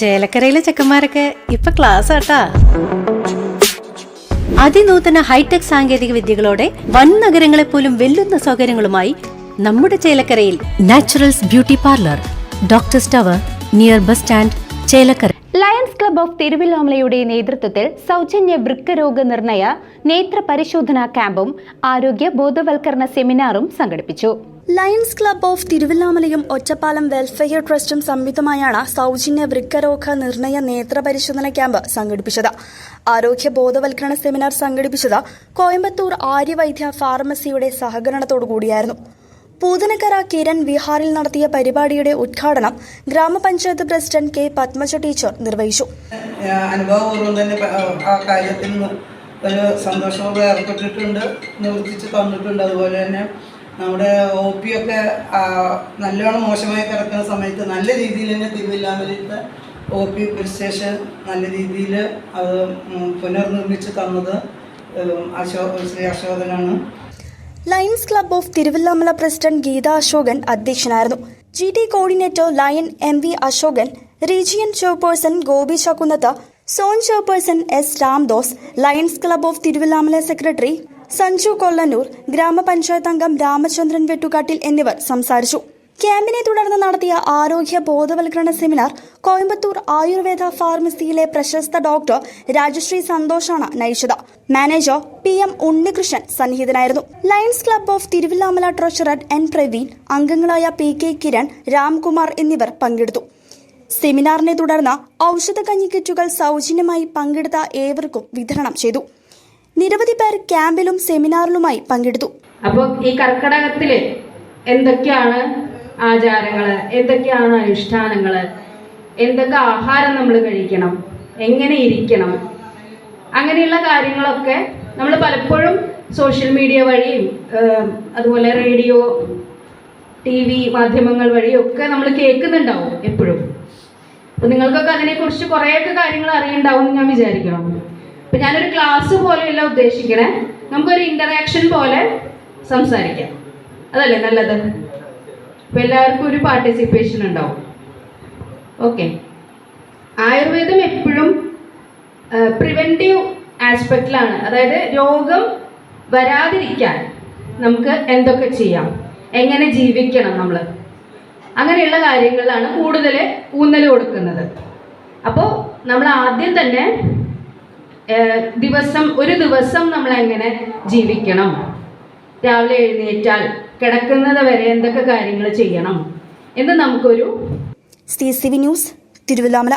ചേലക്കരയിലെ ചെക്കന്മാരൊക്കെ ഇപ്പൊ ക്ലാസ് ആട്ടാ. അതിനൂതന ഹൈടെക് സാങ്കേതിക വിദ്യകളോടെ വൻ നഗരങ്ങളെ പോലും വെല്ലുന്ന സൗകര്യങ്ങളുമായി നമ്മുടെ ചേലക്കരയിൽ naturals beauty parlour doctor tower near bus stand Chelakkara. Lions club of തിരുവല്ലോമലയുടെ നേതൃത്വത്തിൽ സൗജന്യ വൃക്കരോഗ നിർണയ നേത്ര പരിശോധനാ ക്യാമ്പും ആരോഗ്യ ബോധവൽക്കരണ സെമിനാറും സംഘടിപ്പിച്ചു. ലയൺസ് ക്ലബ് ഓഫ് തിരുവല്ലാമലയും ഒറ്റപ്പാലം വെൽഫെയർ ട്രസ്റ്റും സംയുക്തമായാണ് സൗജന്യ വൃക്കരോഗ നിർണയ നേത്ര പരിശോധന ക്യാമ്പ് സംഘടിപ്പിച്ചത്. ആരോഗ്യ ബോധവൽക്കരണ സെമിനാർ സംഘടിപ്പിച്ചത് കോയമ്പത്തൂർ ആര്യവൈദ്യ ഫാർമസിയുടെ സഹകരണത്തോടുകൂടിയായിരുന്നു പൂതനക്കര കിരൺ വിഹാറിൽ നടത്തിയ പരിപാടിയുടെ ഉദ്ഘാടനം ഗ്രാമപഞ്ചായത്ത് പ്രസിഡന്റ് കെ പത്മജ ടീച്ചർ നിർവഹിച്ചു. അനുഭവപൂർവം തന്നെ ആ ഒരു സന്തോഷമൊക്കെ ഏർപ്പെട്ടിട്ടുണ്ട് നിവർത്തിച്ച് തന്നിട്ടുണ്ട്. അതുപോലെ തന്നെ നമ്മുടെ ഒ പി ഒക്കെ നല്ലോണം മോശമായി കിടക്കുന്ന സമയത്ത് നല്ല രീതിയിൽ തന്നെ തിരുവില്ലാമലത്തെ ഒ പി പോലീസ് സ്റ്റേഷൻ നല്ല രീതിയിൽ അത് പുനർനിർമ്മിച്ച് തന്നത് അശോക അശോ Shri അശോകനാണ്. Lions club of Thiruvilwamala president Geetha Ashokan അധ്യക്ഷനായിരുന്നു. G T coordinator lion M V Ashokan region chairperson Gopi Chakkunnath zone chairperson S Ramdas lions club of Thiruvilwamala secretary Sanju Kollannur ഗ്രാമപഞ്ചായത്ത് അംഗം രാമചന്ദ്രൻ വെട്ടുകാട്ടിൽ എന്നിവർ സംസാരിച്ചു. ക്യാമ്പിനെ തുടർന്ന് നടത്തിയ ആരോഗ്യ ബോധവൽക്കരണ സെമിനാർ കോയമ്പത്തൂർ ആയുർവേദ ഫാർമസിയിലെ പ്രശസ്ത ഡോക്ടർ രാജശ്രീ സന്തോഷാണ് നയിച്ചത്. Manager P M Unnikrishnan സന്നിഹിതനായിരുന്നു. Lions club of Thiruvilwamala treasurer N Praveen അംഗങ്ങളായ പി കെ കിരൺ രാംകുമാർ എന്നിവർ പങ്കെടുത്തു. സെമിനാറിനെ തുടർന്ന് ഔഷധ കഞ്ഞിക്കിറ്റുകൾ സൗജന്യമായി പങ്കെടുത്ത ഏവർക്കും വിതരണം ചെയ്തു. നിരവധി പേർ ക്യാമ്പിലും സെമിനാറിലുമായി പങ്കെടുത്തു. അപ്പോൾ ഈ കർക്കടകത്തിൽ എന്തൊക്കെയാണ് ആചാരങ്ങൾ എന്തൊക്കെയാണ് അനുഷ്ഠാനങ്ങൾ എന്തൊക്കെ ആഹാരം നമ്മൾ കഴിക്കണം? എങ്ങനെ ഇരിക്കണം? അങ്ങനെയുള്ള കാര്യങ്ങളൊക്കെ നമ്മൾ പലപ്പോഴും സോഷ്യൽ മീഡിയ വഴിയും അതുപോലെ റേഡിയോ ടി വി മാധ്യമങ്ങൾ വഴിയൊക്കെ നമ്മൾ കേൾക്കുന്നുണ്ടാവും എപ്പോഴും. അപ്പൊ നിങ്ങൾക്കൊക്കെ അതിനെക്കുറിച്ച് കുറേയൊക്കെ കാര്യങ്ങൾ അറിയുന്നുണ്ടാവും എന്ന് ഞാൻ വിചാരിക്കണം അപ്പം ഞാനൊരു ക്ലാസ് പോലെയല്ല ഉദ്ദേശിക്കണേ. നമുക്കൊരു ഇന്ററാക്ഷൻ പോലെ സംസാരിക്കാം. അതല്ലേ നല്ലത്? അപ്പൊ എല്ലാവർക്കും ഒരു പാർട്ടിസിപ്പേഷൻ ഉണ്ടാവും. ഓക്കെ ആയുർവേദം എപ്പോഴും പ്രിവെന്റീവ് ആസ്പെക്റ്റിലാണ് അതായത് രോഗം വരാതിരിക്കാൻ നമുക്ക് എന്തൊക്കെ ചെയ്യാം? എങ്ങനെ ജീവിക്കണം നമ്മൾ അങ്ങനെയുള്ള കാര്യങ്ങളിലാണ് കൂടുതൽ ഊന്നൽ കൊടുക്കുന്നത്. അപ്പോൾ നമ്മൾ ആദ്യം തന്നെ ദിവസം ഒരു ദിവസം നമ്മൾ എങ്ങനെ ജീവിക്കണം? രാവിലെ എഴുന്നേറ്റാൽ കിടക്കുന്നത് വരെ എന്തൊക്കെ കാര്യങ്ങൾ ചെയ്യണം? എന്ന് നമുക്കൊരു C C V news Thiruvilwamala.